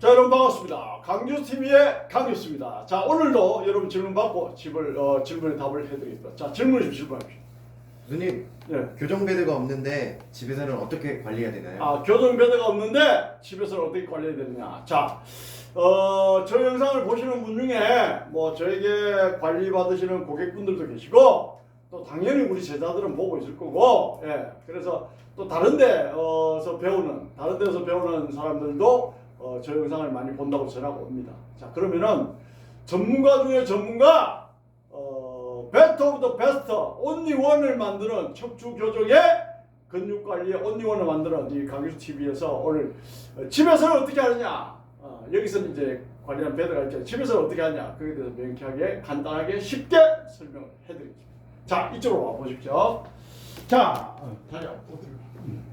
자 여러분 반갑습니다. 강규TV의 강규수입니다. 자 오늘도 여러분 질문 받고 집을 어, 질문에 답을 해드리겠습니다. 자 질문 좀 질문하십시오. 교수님 네. 교정 베드가 없는데 집에서는 어떻게 관리해야 되나요? 아 교정배드가 없는데 집에서는 어떻게 관리해야 되느냐. 자, 어, 저 영상을 보시는 분 중에 뭐 저에게 관리 받으시는 고객분들도 계시고 또 당연히 우리 제자들은 보고 있을 거고, 예. 그래서 또 다른데서 배우는 다른 데서 배우는 사람들도 어, 저 영상을 많이 본다고 전하고 옵니다. 자, 그러면은 전문가 중에 전문가 어, 베스트 오브 더 베스트 온리 원을 만드는 척추 교정의 근육 관리의 온리원을 만드는 이 강유수 TV에서 오늘 어, 집에서는 어떻게 하느냐? 어, 여기서는 이제 관리하는 배드가 있죠. 집에서는 어떻게 하냐? 그에 대해서 명쾌하게 간단하게 쉽게 설명을 해드리겠습니다 자 이쪽으로 와 보십시오. 자 어, 다리 앞으로 음.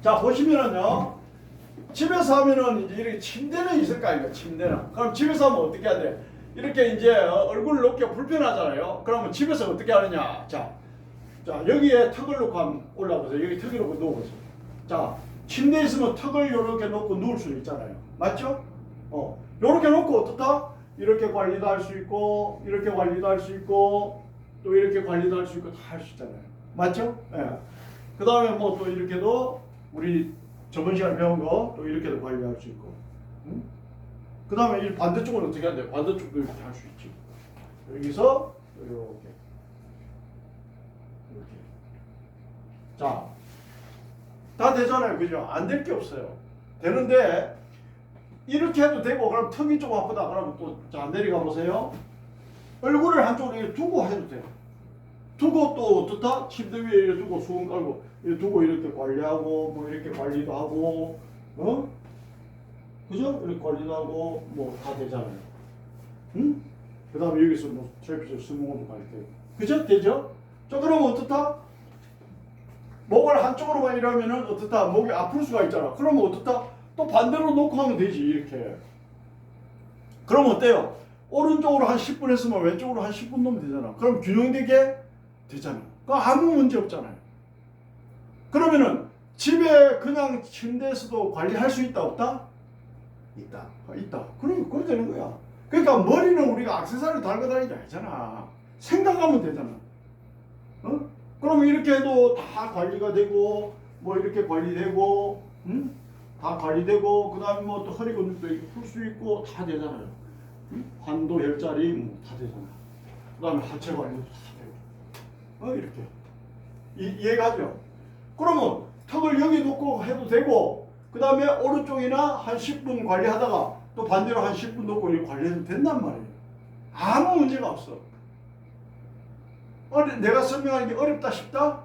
자 보시면은요 집에서 하면은 이제 이렇게 침대는 있을 거 아닙니까 침대는 그럼 집에서 하면 어떻게 해야 돼 이렇게 이제 어, 얼굴을 놓기가 불편하잖아요 그러면 집에서 어떻게 하느냐 자 자 여기에 턱을 놓고 한번 올라보세요. 여기 턱을 놓고 누워보세요. 자 침대에 있으면 턱을 이렇게 놓고 누울 수 있잖아요. 맞죠? 어 이렇게 놓고 어떻다? 이렇게 관리도 할 수 있고 이렇게 관리도 할 수 있고 또 이렇게 관리도 할 수 있고 다 할 수 있잖아요. 맞죠? 예. 그 다음에 뭐 또 이렇게도 우리 저번 시간에 배운 거 또 이렇게도 관리할 수 있고. 응? 그 다음에 이 반대쪽은 어떻게 하는데? 반대쪽도 이렇게 할 수 있지. 여기서 이렇게. 이렇게. 자, 다 되잖아요. 그죠? 안 될 게 없어요. 되는데, 이렇게 해도 되고, 그럼 턱이 좀 아프다. 그러면 또, 자, 내려가 보세요. 얼굴을 한쪽으로 두고 해도 돼요. 두고 또 어떻다? 침대 위에 두고 수건 깔고, 두고 이렇게 관리하고, 뭐 이렇게 관리도 하고, 어? 그죠? 이렇게 관리도 하고, 뭐 다 되잖아요. 응? 그 다음에 여기서 뭐, 트래피스 스모어도 관리되고. 그죠? 되죠? 자 그러면 어떻다? 목을 한쪽으로만 이러면은 어떻다? 목이 아플 수가 있잖아. 그러면 어떻다? 또 반대로 놓고 하면 되지 이렇게. 그러면 어때요? 오른쪽으로 한 10분 했으면 왼쪽으로 한 10분 놓으면 되잖아. 그럼 균형되게 되잖아. 그 아무 문제 없잖아요. 그러면은 집에 그냥 침대에서도 관리할 수 있다 없다? 있다. 아, 있다. 그럼 그래 되는 거야. 그러니까 머리는 우리가 액세서리 달고 다니지 않잖아. 생각하면 되잖아. 어? 그럼 이렇게 해도 다 관리가 되고 뭐 이렇게 관리되고 응? 다 관리되고 그다음에 뭐 또 허리 근육도 이렇게 풀수 있고 다 되잖아요. 응? 환도 열자리 뭐 다 되잖아. 그다음에 하체 관리도 다 어 이렇게 이, 이해가죠? 그러면 턱을 여기 놓고 해도 되고 그 다음에 오른쪽이나 한 10분 관리하다가 또 반대로 한 10분 놓고 관리해도 된단 말이에요. 아무 문제가 없어. 어려, 내가 설명하는 게 어렵다 쉽다?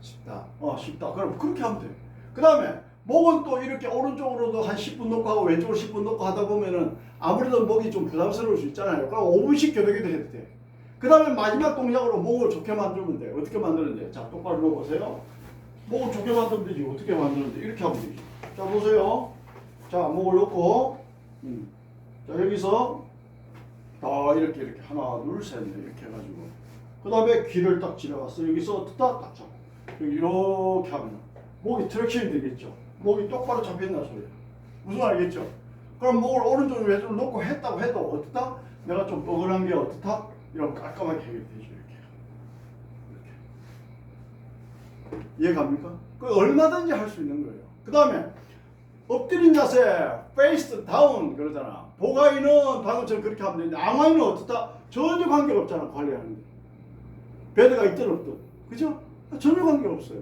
쉽다. 어 쉽다. 그럼 그렇게 하면 돼. 그 다음에 목은 또 이렇게 오른쪽으로도 한 10분 놓고 하고 왼쪽으로 10분 놓고 하다 보면은 아무래도 목이 좀 부담스러울 수 있잖아요. 그럼 5분씩 교대기도 해도 돼. 그 다음에 마지막 동작으로 목을 좋게 만들면 돼. 어떻게 만드는데? 자 똑바로 놓으세요. 목을 좋게 만들면 되지. 어떻게 만드는데? 이렇게 하면 되지. 자 보세요. 자 목을 놓고 음. 자 여기서 다 이렇게 이렇게 하나 둘 셋 이렇게 해가지고 그 다음에 귀를 딱 지나갔어. 여기서 딱, 딱 잡고. 여기 이렇게 하면 목이 트랙션이 되겠죠. 목이 똑바로 잡힌다는 소리야. 무슨 말 알겠죠? 그럼 목을 오른쪽 왼쪽으로 놓고 했다고 해도 어떻다? 내가 좀 뻐근한 게 어떻다? 이런 깔끔하게 해결되죠. 이렇게. 이렇게. 이해갑니까? 그 얼마든지 할 수 있는 거예요. 그 다음에 엎드린 자세, 페이스 다운 그러잖아. 보가이는 방금처럼 그렇게 하면 되는데 앙화이는 어떻다? 전혀 관계가 없잖아 관리하는 게. 베드가 있든 없든 그죠? 전혀 관계 없어요.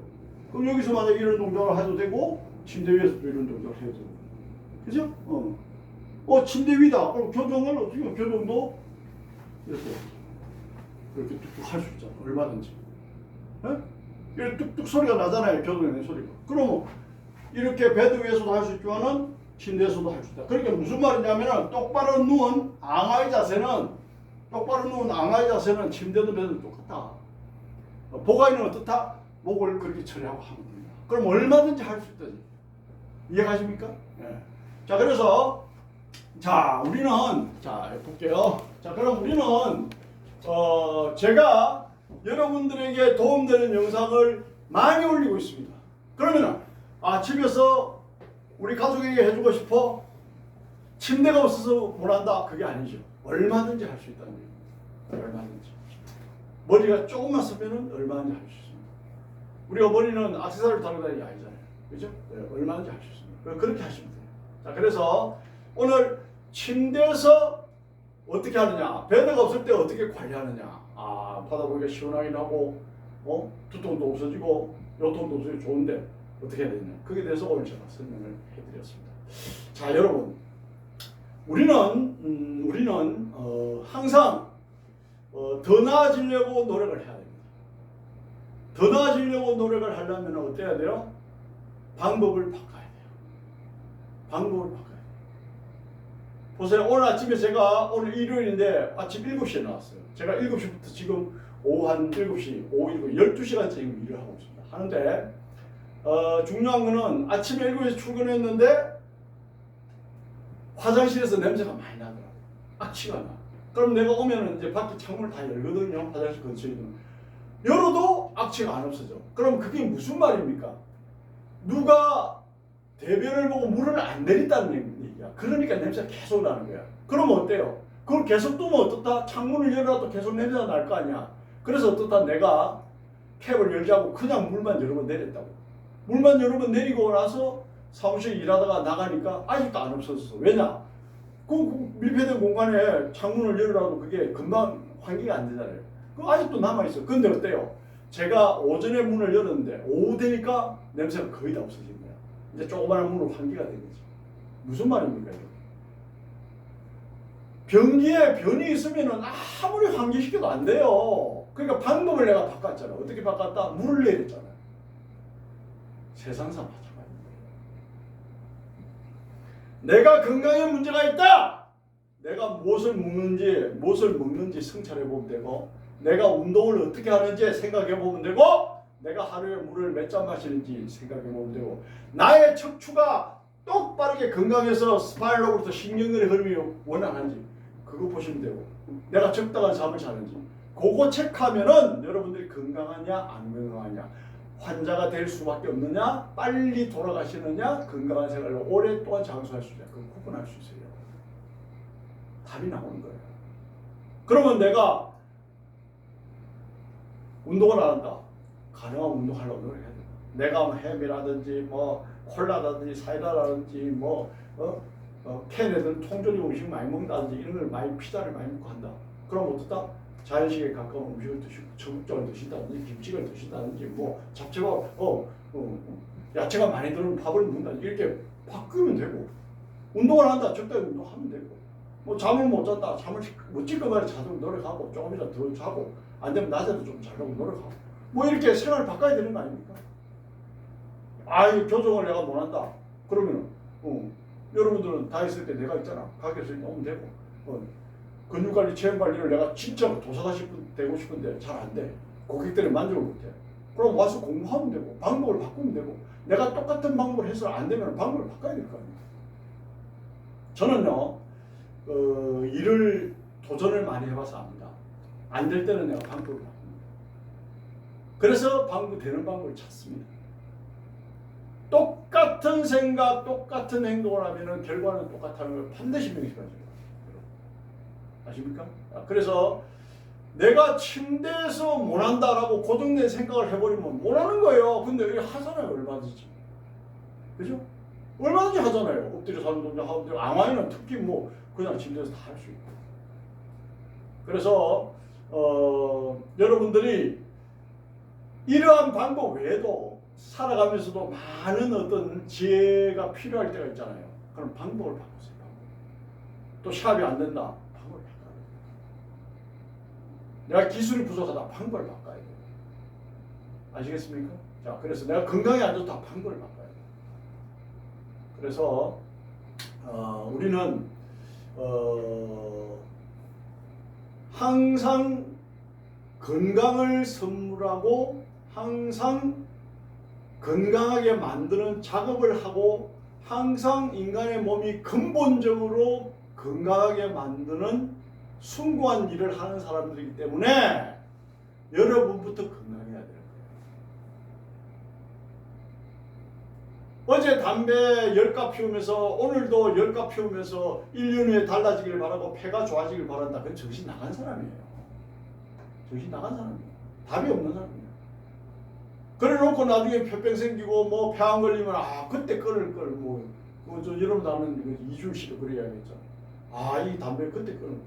그럼 여기서 만약 이런 동작을 해도 되고 침대 위에서도 이런 동작을 해도 되고 그죠? 어, 어 침대 위다. 그럼 교정은 어떻게? 교정도 이렇게 이렇게 뚝뚝 할 수 있잖아. 얼마든지. 예? 이렇게 뚝뚝 소리가 나잖아요. 교정의 소리가. 그러면 이렇게 베드 위에서도 할 수 있지만은 침대에서도 할 수 있다. 그러니까 무슨 말이냐면은 똑바로 누운 앙하의 자세는 똑바로 누운 앙하의 자세는 침대도 베드도 똑같다. 어, 보가이는 어떻다? 목을 그렇게 처리하고 하면 됩니다. 그럼 얼마든지 할 수 있다지. 이해가십니까? 예. 자, 그래서 자, 우리는 자, 볼게요. 자, 그럼 우리는 어, 제가 여러분들에게 도움되는 영상을 많이 올리고 있습니다. 그러면은 아, 집에서 우리 가족에게 해주고 싶어? 침대가 없어서 못한다? 그게 아니죠. 얼마든지 할 수 있다는 거예요. 얼마든지. 머리가 조금만 쓰면은 얼마든지 할 수 있습니다. 우리가 머리는 악세사리를 달고 다니는 게 아니잖아요. 그죠? 네, 얼마든지 할 수 있습니다. 그렇게 하시면 돼요. 자, 그래서 오늘 침대에서 어떻게 하느냐, 베드가 없을 때 어떻게 관리하느냐. 아, 바다 보기가 시원하긴 하고, 어, 두통도 없어지고, 요통도 없어지고 좋은데 어떻게 해야 되냐. 그에 대해서 오늘 제가 설명을 해드렸습니다. 자, 여러분, 우리는 음, 우리는 어, 항상 어, 더 나아지려고 노력을 해야 됩니다. 더 나아지려고 노력을 하려면 어때야 돼요? 방법을 바꿔야 돼요. 방법을 바꿔야 돼요. 보세요. 오늘 아침에 제가 오늘 일요일인데 아침 7시에 나왔어요. 제가 7시부터 지금 오후 한 7시, 오후 12시간째 지금 일을 하고 있습니다. 하는데 어, 중요한 거는 아침에 7시에 출근했는데 화장실에서 냄새가 많이 나더라고. 악취가 나. 그럼 내가 오면은 이제 밖에 창문을 다 열거든요. 화장실 근처에 있는. 열어도 악취가 안 없어져. 그럼 그게 무슨 말입니까? 누가 대변을 보고 물을 안 내린다는 얘기 야. 그러니까 냄새가 계속 나는 거야. 그럼 어때요? 그걸 계속 두면 어떻다? 창문을 열어도 계속 냄새가 날 거 아니야. 그래서 어떻다? 내가 캡을 열자고 그냥 물만 여러 번 내렸다고. 물만 여러 번 내리고 나서 사무실 일하다가 나가니까 아직도 안 없어졌어. 왜냐? 그, 그 밀폐된 공간에 창문을 열으라도 그게 금방 환기가 안 되잖아요. 그 아직도 남아있어. 근데 어때요? 제가 오전에 문을 열었는데 오후 되니까 냄새가 거의 다 없어진 거야. 이제 조그마한 문으로 환기가 된 거지. 무슨 말입니까? 변기에 변이 있으면은 아무리 환기시켜도 안 돼요. 그러니까 방법을 내가 바꿨잖아. 어떻게 바꿨다? 물을 내렸잖아. 세상사 마찬가지입니다. 내가 건강에 문제가 있다. 내가 무엇을 먹는지 무엇을 먹는지 성찰해 보면 되고 내가 운동을 어떻게 하는지 생각해 보면 되고 내가 하루에 물을 몇 잔 마시는지 생각해 보면 되고 나의 척추가 똑바르게 건강해서 스파이럴로부터 신경의 흐름이 원활한지 그거 보시면 되고 내가 적당한 잠을 자는지 그거 체크하면은 여러분들이 건강하냐 안 건강하냐 환자가 될 수밖에 없느냐 빨리 돌아가시느냐 건강한 생활을 오랫동안 장수할 수 있냐 그걸 구분할 수 있어요. 답이 나오는 거예요. 그러면 내가 운동을 안 한다. 가능한 운동하려고 노력해야 돼 내가 뭐 햄이라든지 뭐 콜라라든지 사이다라든지 뭐 어? 어, 캔에든 통조림 음식 많이 먹는다든지 이런 걸 많이 피자를 많이 먹고 한다 그럼 어떻다? 자연식에 가까운 음식을 드시고 청국장을 드신다든지 김치를 드신다든지 뭐 잡채가 어, 어 야채가 많이 들어있는 밥을 먹는다든지 이렇게 바꾸면 되고 운동을 한다 적당히 운동하면 되고 뭐 잠을 못 잤다 잠을 못 질 것만에 자도록 노력하고 조금이라도 더 자고 안 되면 낮에도 좀 자려고 노력하고 뭐 이렇게 생활을 바꿔야 되는 거 아닙니까? 아이 교정을 내가 못 한다 그러면은 어, 여러분들은 다 있을 때 내가 있잖아 가게에서 오면 되고 어, 근육관리, 체형관리를 내가 진짜 도사가 싶은, 되고 싶은데 잘 안 돼. 고객들이 만족을 못 해. 그럼 와서 공부하면 되고 방법을 바꾸면 되고 내가 똑같은 방법을 해서 안 되면 방법을 바꿔야 될 거 아니에요. 저는요 어, 일을 도전을 많이 해봐서 압니다. 안 될 때는 내가 방법을 바꿉니다. 그래서 방법 되는 방법을 찾습니다. 똑같은 생각, 똑같은 행동을 하면은 결과는 똑같다는 걸 반드시 명심하세요. 아십니까? 아, 그래서 내가 침대에서 못한다라고 고정된 생각을 해버리면 못하는 거예요. 근데 이게 하잖아요, 얼마든지. 그죠? 얼마든지 하잖아요. 엎드려 사는 동작 하고, 앙화에는 특히 뭐, 그냥 침대에서 다 할 수 있고. 그래서, 어, 여러분들이 이러한 방법 외에도 살아가면서도 많은 어떤 지혜가 필요할 때가 있잖아요. 그럼 방법을 바꾸세요. 또 샵이 안 된다. 방법을 바꿔야. 내가 기술이 부족하다. 방법을 바꿔야. 아시겠습니까? 자, 그래서 내가 건강이 안 좋다. 방법을 바꿔야. 그래서 어, 우리는 어, 항상 건강을 선물하고 항상 건강하게 만드는 작업을 하고 항상 인간의 몸이 근본적으로 건강하게 만드는 숭고한 일을 하는 사람들이기 때문에 여러분부터 건강해야 돼요. 어제 다 담배 10갑 피우면서 오늘도 10갑 피우면서 1년 후에 달라지길 바라고 폐가 좋아지길 바란다. 그건 정신 나간 사람이에요. 정신 나간 사람이에요. 답이 없는 사람이에요. 그래 놓고 나중에 폐병 생기고 뭐 폐암 걸리면 아 그때 끊을 걸 뭐 그저 여러분 아는 그 이준 씨도 그래야겠죠. 아이 담배 그때 끊을 걸.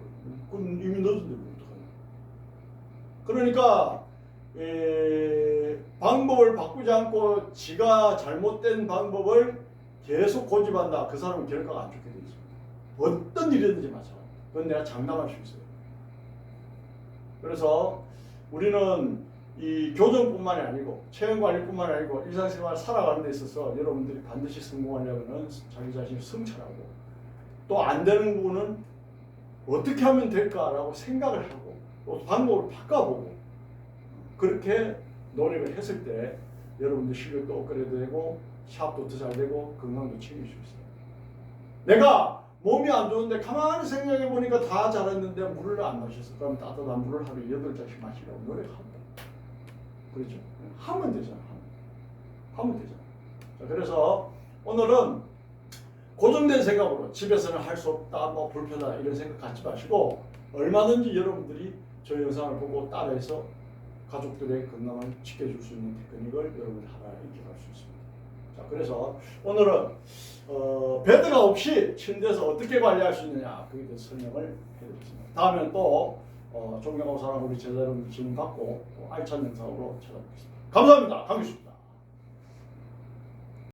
그건 이미 늦었는데 어떡하냐. 그러니까 에, 방법을 바꾸지 않고 지가 잘못된 방법을 계속 고집한다. 그 사람은 결과가 안 좋게 돼 있습니다. 어떤 일이든지 마찬가지. 그건 내가 장담할 수 있어요. 그래서 우리는 이 교정뿐만이 아니고 체형관리뿐만이 아니고 일상생활 살아가는 데 있어서 여러분들이 반드시 성공하려면 자기 자신을 성찰하고 또 안 되는 부분은 어떻게 하면 될까라고 생각을 하고 또 방법을 바꿔보고 그렇게 노력을 했을 때 여러분들 실력도 업그레이드 되고 샵도 더 잘 되고 건강도 챙길 수 있어요. 내가 몸이 안 좋은데 가만히 생각해 보니까 다 잘했는데 물을 안 마셨어. 그럼 따뜻한 물을 하루에 여덟 잔씩 마시라고 노력한다. 그렇죠? 하면 되잖아. 하면, 되잖아. 자, 그래서 오늘은 고정된 생각으로 집에서는 할 수 없다, 뭐 불편하다 이런 생각 갖지 마시고 얼마든지 여러분들이 저 영상을 보고 따라해서 가족들의 건강을 지켜줄 수 있는 테크닉을 여러분이 하나 익혀갈 수 있습니다. 자, 그래서 오늘은 어, 베드가 없이 침대에서 어떻게 관리할 수 있느냐 그에 대해서 설명을 해드리겠습니다. 다음에 또 어, 존경하고 사랑하는 우리 제자 여러분들 질문 받고 또 알찬 영상으로 찾아뵙겠습니다. 감사합니다. 강규수입니다.